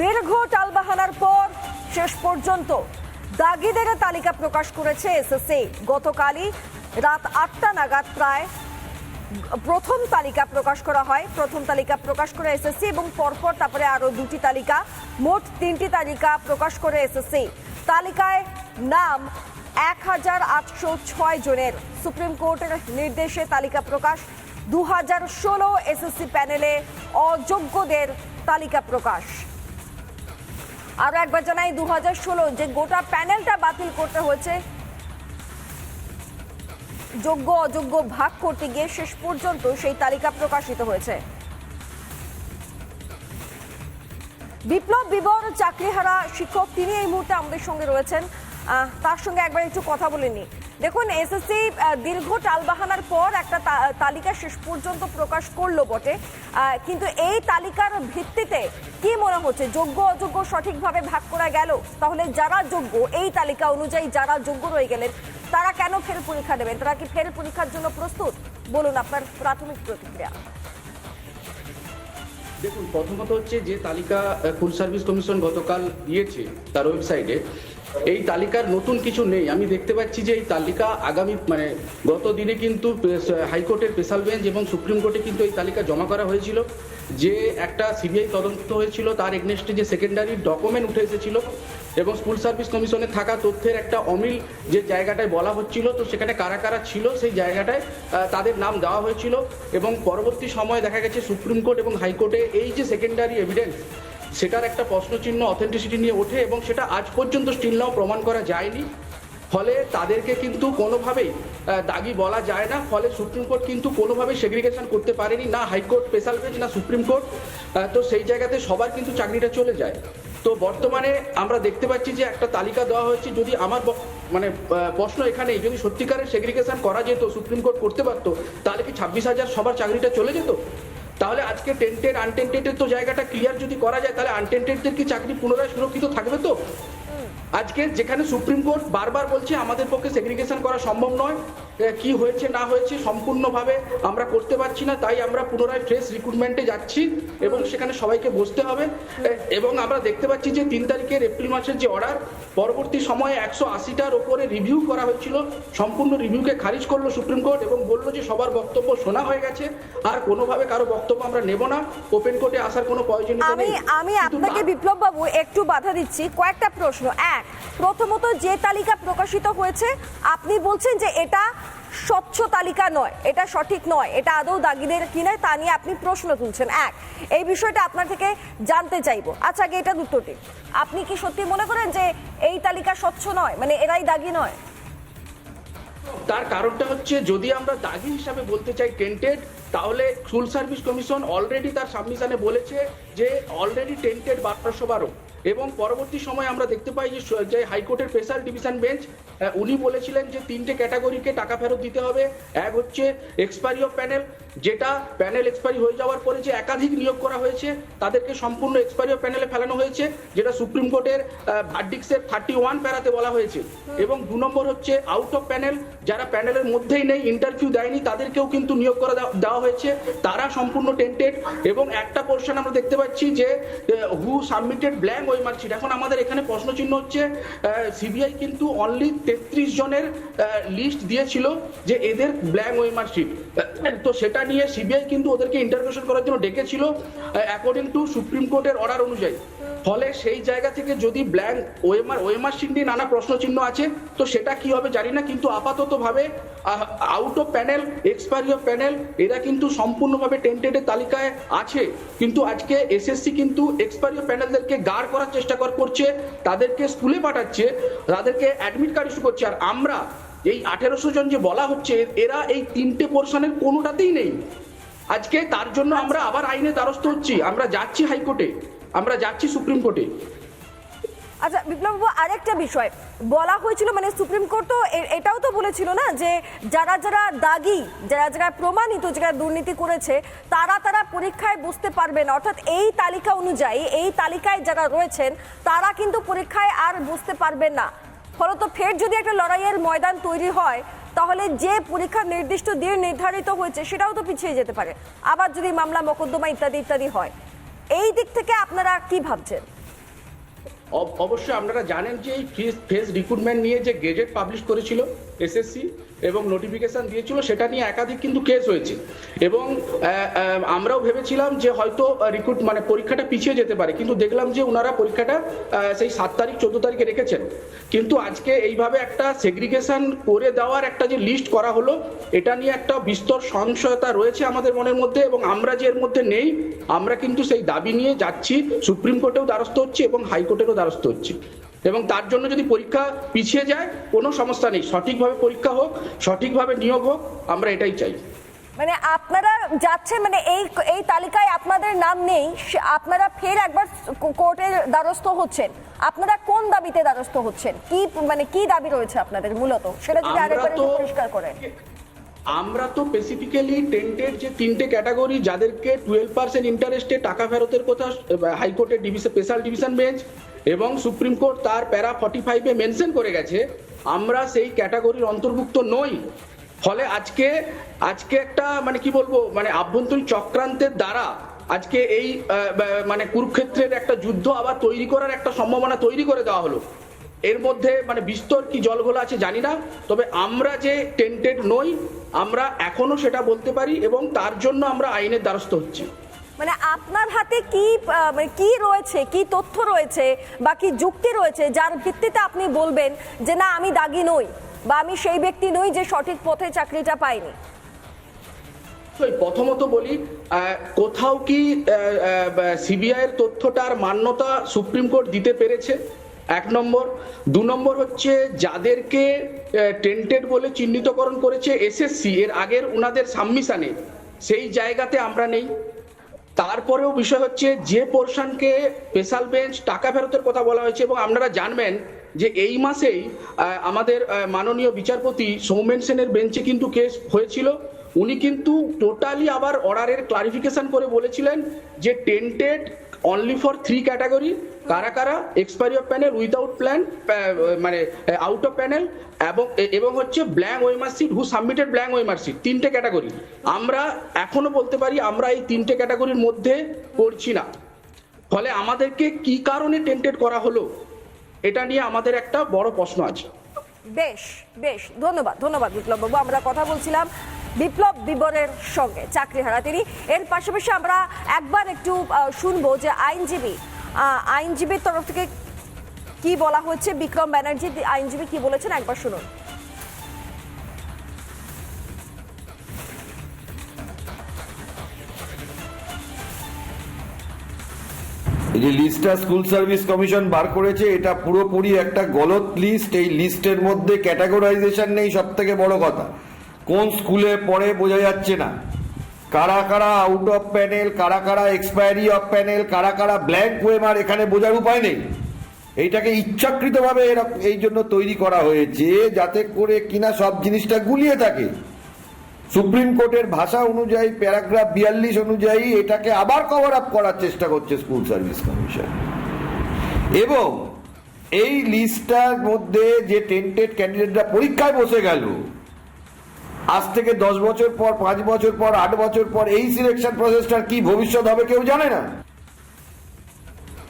দীর্ঘ টালবাহানার পর শেষ পর্যন্ত দাগিদের তালিকা প্রকাশ করেছে এসএসসি গতকালই রাত আটটা নাগাদ প্রায় প্রথম তালিকা প্রকাশ করা হয়। প্রথম তালিকা প্রকাশ করে এসএসসি এবং পরপর তারপরে আরও দুটি তালিকা। মোট তিনটি তালিকা প্রকাশ করে এসএসসি। তালিকায় নাম এক হাজার আটশো ছয় জনের। সুপ্রিম কোর্টের নির্দেশে তালিকা প্রকাশ। দু হাজার ষোলো এসএসসি প্যানেলে অযোগ্যদের তালিকা প্রকাশ। আরও একবার জানাই দু হাজার ষোলো যে গোটা প্যানেলটা বাতিল করতে হয়েছে, যোগ্য অযোগ্য ভাগ করতে গিয়ে শেষ পর্যন্ত সেই তালিকা প্রকাশিত হয়েছে। বিপ্লব বিবর চাকরিহারা শিক্ষক তিনি এই মুহূর্তে আমাদের সঙ্গে রয়েছেন। তার সঙ্গে একবার একটু কথা বলে নি দেখুন, এসএসসি দীর্ঘ টালবাহানার পর একটা তালিকা শেষ পর্যন্ত প্রকাশ করল বটে। কিন্তু এই তালিকার ভিত্তিতে কি মনে হচ্ছে? যোগ্য, অযোগ্য সঠিকভাবে ভাগ করা গেল? তাহলে যারা যোগ্য, এই তালিকা অনুযায়ী যারা যোগ্য রয়ে গেলেন, তারা কেন ফের পরীক্ষা দেবেন? তারা কি ফের পরীক্ষার জন্য প্রস্তুত? বলুন আপনার প্রাথমিক প্রতিক্রিয়া। দেখুন, প্রথমত হচ্ছে যে তালিকা ফুল সার্ভিস কমিশন গতকাল দিয়েছে তার ওয়েবসাইটে। এই তালিকার নতুন কিছু নেই। আমি দেখতে পাচ্ছি যে এই তালিকা আগামী মানে গত দিনে কিন্তু হাইকোর্টের স্পেশাল বেঞ্চ এবং সুপ্রিম কোর্টে কিন্তু এই তালিকা জমা করা হয়েছিল। যে একটা সিবিআই তদন্ত হয়েছিল, তার এগনেস্টে যে সেকেন্ডারি ডকুমেন্ট উঠে এসেছিল এবং স্কুল সার্ভিস কমিশনে থাকা তথ্যের একটা অমিল যে জায়গাটায় বলা হচ্ছিল, তো সেখানে কারা কারা ছিল সেই জায়গাটায় তাদের নাম দেওয়া হয়েছিল এবং পরবর্তী সময়ে দেখা গেছে সুপ্রিম কোর্ট এবং হাইকোর্টে এই যে সেকেন্ডারি এভিডেন্স সেটার একটা প্রশ্নচিহ্ন অথেন্টিসিটি নিয়ে ওঠে এবং সেটা আজ পর্যন্ত স্টিল নাও প্রমাণ করা যায়নি। ফলে তাদেরকে কিন্তু কোনোভাবেই দাগি বলা যায় না। ফলে সুপ্রিম কোর্ট কিন্তু কোনোভাবেই সেগ্রিগেশন করতে পারেনি, না হাইকোর্ট স্পেশাল বেঞ্চ না সুপ্রিম কোর্ট। তো সেই জায়গাতে সবার কিন্তু চাকরিটা চলে যায়। তো বর্তমানে আমরা দেখতে পাচ্ছি যে একটা তালিকা দেওয়া হয়েছে, যদি আমার মানে প্রশ্ন এখানে যদি সত্যিকারের সেগ্রিগেশন করা যেত, সুপ্রিম কোর্ট করতে পারতো, তাহলে কি ছাব্বিশ হাজার সবার চাকরিটা চলে যেত? তাহলে আজকে টেন্টেড আনটেন্টেডের তো জায়গাটা ক্লিয়ার যদি করা যায় তাহলে আনটেন্টেডদের কি চাকরি পুনরায় সুরক্ষিত থাকবে তো? আজকে যেখানে সুপ্রিম কোর্ট বারবার বলছে আমাদের পক্ষে সেগ্রিগেশন করা সম্ভব নয়। কি হয়েছে না হয়েছে সম্পূর্ণভাবে আমরা করতে পারছি না তাই আমরা পুনরায় ফ্রেশ রিক্রুটমেন্টে যাচ্ছি এবং সেখানে সবাইকে বসতে হবে। এবং আমরা দেখতে পাচ্ছি যে তিন তারিখের এপ্রিল মাসের যে অর্ডার পরবর্তী সময়ে একশো আশিটার ওপরে রিভিউ করা হয়েছিল। সম্পূর্ণ রিভিউকে খারিজ করল সুপ্রিম কোর্ট এবং বলল যে সবার বক্তব্য শোনা হয়ে গেছে আর কোনোভাবে কারও বক্তব্য আমরা নেব না। ওপেন কোর্টে আসার কোনো প্রয়োজন আমি নেই। আমি আপনাকে বিপ্লব বাবু একটু বাধা দিচ্ছি। কয়েকটা প্রশ্ন। এক প্রথমত যে তালিকা প্রকাশিত হয়েছে আপনি বলছেন যে এটা স্বচ্ছ তালিকা নয়, এটা সঠিক নয়, এটা আদৌ দাগিদের কিনা তা নিয়ে আপনি প্রশ্ন তুলছেন। এক, এই বিষয়টা আপনার থেকে জানতে চাইব। আচ্ছা আগে এটা দুটোটি আপনি কি সত্যি মনে করেন যে এই তালিকা স্বচ্ছ নয়? মানে এরাই দাগি নয়? তার কারণটা হচ্ছে যদি আমরা দাগি হিসাবে বলতে চাই টেন্টেড তাহলে ফুল সার্ভিস কমিশন অলরেডি তার সাবমিশনে বলেছে যে অলরেডি টেন্টেড বারোশো বারো এবং পরবর্তী সময় আমরা দেখতে পাই যে হাইকোর্টের স্পেশাল ডিভিশন বেঞ্চ উনি বলেছিলেন যে তিনটে ক্যাটাগরিকে টাকা ফেরত দিতে হবে। এক হচ্ছে এক্সপায়ারি অফ প্যানেল যেটা প্যানেল এক্সপায়ারি হয়ে যাওয়ার পরে যে একাধিক নিয়োগ করা হয়েছে তাদেরকে সম্পূর্ণ এক্সপায়ারি অফ প্যানেলে ফেলানো হয়েছে যেটা সুপ্রিম কোর্টের ভার্ডিক্সের থার্টি ওয়ান প্যারাতে বলা হয়েছে। এবং দু নম্বর হচ্ছে আউট অফ প্যানেল যারা প্যানেলের মধ্যেই নেই ইন্টারভিউ দেয়নি, তাদেরকেও কিন্তু নিয়োগ করা দেওয়া- হয়েছে। তারা সম্পূর্ণ টেন্টেড এবং একটা পোর্শন আমরা দেখতে পাচ্ছি যে হু সাবমিটেড ব্ল্যাঙ্ক ওই মার্কশিট এখন আমাদের এখানে প্রশ্নচিহ্ন হচ্ছে সিবিআই কিন্তু অনলি তেত্রিশ জনের লিস্ট দিয়েছিল যে এদের ব্ল্যাঙ্ক ওই মার্কশিট তো সেটা নিয়ে সিবিআই কিন্তু ওদেরকে ইন্টারভিউশন করার জন্য ডেকেছিল অ্যাকর্ডিং টু সুপ্রিম কোর্টের অর্ডার অনুযায়ী। ফলে সেই জায়গা থেকে যদি ব্ল্যাঙ্ক ওয়েমার ওয়েমার নিয়ে নানা প্রশ্নচিহ্ন আছে, তো সেটা কি হবে জানি না, কিন্তু আপাতত ভাবে out of panel expiry of panel এরা কিন্তু সম্পূর্ণভাবে টেন্টেডের তালিকায় আছে। কিন্তু আজকে এসএসসি কিন্তু এক্সপায়ারি অফ প্যানেলদেরকে গার্ড করার চেষ্টা কর- করছে, তাদেরকে স্কুলে পাঠাচ্ছে, তাদেরকে অ্যাডমিট কার্ড ইস্যু করছে। আর আমরা, এই আঠেরোশো জন যে বলা হচ্ছে, এরা এই তিনটে পোর্শনের কোনোটাতেই নেই। আজকে তার জন্য আমরা আবার আইনে দ্বারস্থ হচ্ছি। আমরা যাচ্ছি হাইকোর্টে। আমরা যাচ্ছি সুপ্রিম কোর্টে। আচ্ছা বিপ্লববাবু, আরেকটা বিষয়। বলা হয়েছিল মানে সুপ্রিম কোর্ট তো এটাও তো বলেছিল না, যে যারা যারা দাগি, যারা যারা প্রমাণিত, যারা দুর্নীতি করেছে, তারা তারা পরীক্ষায় বুঝতে পারবে না। অর্থাৎ এই তালিকা অনুযায়ী, এই তালিকায় যারা রয়েছেন, তারা কিন্তু পরীক্ষায় আর বুঝতে পারবেন না। ফলত ফের যদি একটা লড়াইয়ের ময়দান তৈরি হয়, তাহলে যে পরীক্ষার নির্দিষ্ট দিন নির্ধারিত হয়েছে, সেটাও তো পিছিয়ে যেতে পারে। আবার যদি মামলা, মোকদ্দমা ইত্যাদি ইত্যাদি হয়। এই দিক থেকে আপনারা কি ভাবছেন? অবশ্যই আপনারা জানেন যে ফেস রিক্রুটমেন্ট নিয়ে যে গেজেট পাবলিশ করেছিল এসএসসি এবং নোটিফিকেশন দিয়েছিল, সেটা নিয়ে একাধিক কিন্তু কেস হয়েছে। এবং আমরাও ভেবেছিলাম যে হয়তো রিক্রুট মানে পরীক্ষাটা পিছিয়ে যেতে পারে। কিন্তু দেখলাম যে ওনারা পরীক্ষাটা সেই সাত তারিখ, চোদ্দ তারিখে রেখেছেন। কিন্তু আজকে এইভাবে একটা সেগ্রিগেশন করে দেওয়ার একটা যে লিস্ট করা হলো, এটা নিয়ে একটা বিস্তর সংশয়তা রয়েছে আমাদের মনের মধ্যে এবং আমরা যে এর মধ্যে নেই, আমরা কিন্তু সেই দাবি নিয়ে যাচ্ছি, সুপ্রিম কোর্টেও দ্বারস্থ হচ্ছি এবং হাইকোর্টেরও দ্বারস্থ হচ্ছি। এবং তার জন্য যদি পরীক্ষা পিছিয়ে যায় কোনো সমস্যা নেই। সঠিকভাবে পরীক্ষা হোক সঠিকভাবে নিয়োগ হোক আমরা এটাই চাই। মানে আপনারা যাচ্ছেন মানে এই এই তালিকায় আপনাদের নাম নেই আপনারা ফের একবার কোর্টের দ্বারস্থ হচ্ছেন। আপনারা কোন দাবিতে দ্বারস্থ হচ্ছেন? কি মানে কি দাবি রয়েছে আপনাদের মূলত? সেটা যদি আরেকবার পরিষ্কার করেন। আমরা তো স্পেসিফিক্যালি টেন্টের যে তিনটে ক্যাটাগরি যাদেরকে টুয়েলভ পার্সেন্ট ইন্টারেস্টে টাকা ফেরতের কথা হাইকোর্টের ডিভিশন স্পেশাল ডিভিশন বেঞ্চ এবং সুপ্রিম কোর্ট তার প্যারা ফর্টি ফাইভে মেনশন করে গেছে, আমরা সেই ক্যাটাগরির অন্তর্ভুক্ত নই। ফলে আজকে আজকে একটা মানে কি বলব মানে আভ্যন্তরীণ চক্রান্তের দ্বারা আজকে এই মানে কুরুক্ষেত্রের একটা যুদ্ধ আবার তৈরি করার একটা সম্ভাবনা তৈরি করে দেওয়া হলো। এর মধ্যে মানে বিস্তর কি জলঘোলা আছে জানি না, তবে আমরা যে টেন্টেড নই, আমরা এখনও সেটা বলতে পারি এবং তার জন্য আমরা আইনের দ্বারস্থ হচ্ছি। মানে আপনার হাতে কি মানে কি রয়েছে, কি তথ্য রয়েছে বা কি যুক্তি রয়েছে যার ভিত্তিতে আপনি বলবেন যে না, আমি দাগি নই বা আমি সেই ব্যক্তি নই যে সঠিক পথে চাকরিটা পাইনি প্রথমত বলি কোথাও কি সিবিআই এর তথ্যটার মান্যতা সুপ্রিম কোর্ট দিতে পেরেছে? এক নম্বর। দু নম্বর হচ্ছে, যাদেরকে টেন্টেড বলে চিহ্নিতকরণ করেছে এসএসসি, এর আগের উনাদের সাবমিশনে, সেই জায়গাতে আমরা নেই। তারপরেও বিষয় হচ্ছে যে পোর্শনকে স্পেশাল বেঞ্চ টাকা ফেরতের কথা বলা হয়েছে এবং আপনারা জানবেন যে এই মাসেই আমাদের মাননীয় বিচারপতি সৌমেন সেনের বেঞ্চে কিন্তু কেস হয়েছিল। উনি কিন্তু টোটালি আবার অর্ডারের ক্লারিফিকেশন করে বলেছিলেন যে tainted only for three category কারা কারা? Expiry of panel without plan মানে আউট অফ প্যানেল এবং এবং হচ্ছে blank OMR sheet who submitted blank OMR sheet তিনটে ক্যাটাগরি আমরা এখনও বলতে পারি, আমরা এই তিনটে ক্যাটাগরির মধ্যে পড়ছি না। ফলে আমাদেরকে কি কারণে টেন্টেড করা হলো, এটা নিয়ে আমাদের একটা বড় প্রশ্ন আছে। বেশ বেশ, ধন্যবাদ ধন্যবাদ বিপ্লব বাবু আমরা কথা বলছিলাম বিপ্লব বিবরের সঙ্গে চাকরি হারা তিনি। এর পাশাপাশি আমরা একবার একটু শুনব যে আইনজীবী আইনজীবীর তরফ থেকে কি বলা হচ্ছে বিক্রম ব্যানার্জি, আইনজীবী কি বলেছেন? একবার শুনুন। যে লিস্টটা স্কুল সার্ভিস কমিশন বার করেছে, এটা পুরোপুরি একটা গলত লিস্ট। এই লিস্টের মধ্যে ক্যাটাগরাইজেশন নেই সব থেকে বড় কথা। কোন স্কুলে পড়ে বোঝা যাচ্ছে না। কারা কারা আউট অফ প্যানেল কারা কারা এক্সপায়ারি অফ প্যানেল কারা কারা ব্ল্যাঙ্ক ওয়েমার এখানে বোঝার উপায় নেই। এইটাকে ইচ্ছাকৃতভাবে এরক- এই জন্য তৈরি করা হয়েছে যাতে করে কিনা সব জিনিসটা গুলিয়ে থাকে। সুপ্রিম কোর্টের ভাষা অনুযায়ী, প্যারাগ্রাফ বিয়াল্লিশ অনুযায়ী এটাকে আবার কভার আপ করার চেষ্টা করছে স্কুল সার্ভিস কমিশন এবং এই লিস্টটার মধ্যে যে টেন্টেড ক্যান্ডিডেটরা পরীক্ষায় বসে গেল আজ থেকে দশ বছর পর, পাঁচ বছর পর, আট বছর পর এই সিলেকশন প্রসেসটার কি ভবিষ্যৎ হবে কেউ জানে না।